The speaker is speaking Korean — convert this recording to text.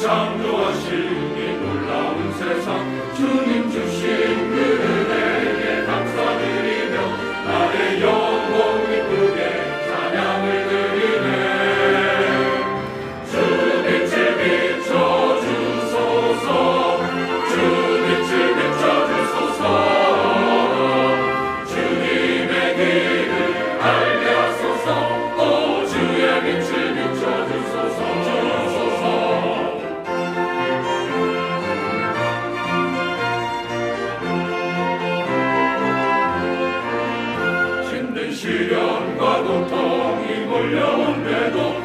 장로하실 시련과 고통이 몰려온데도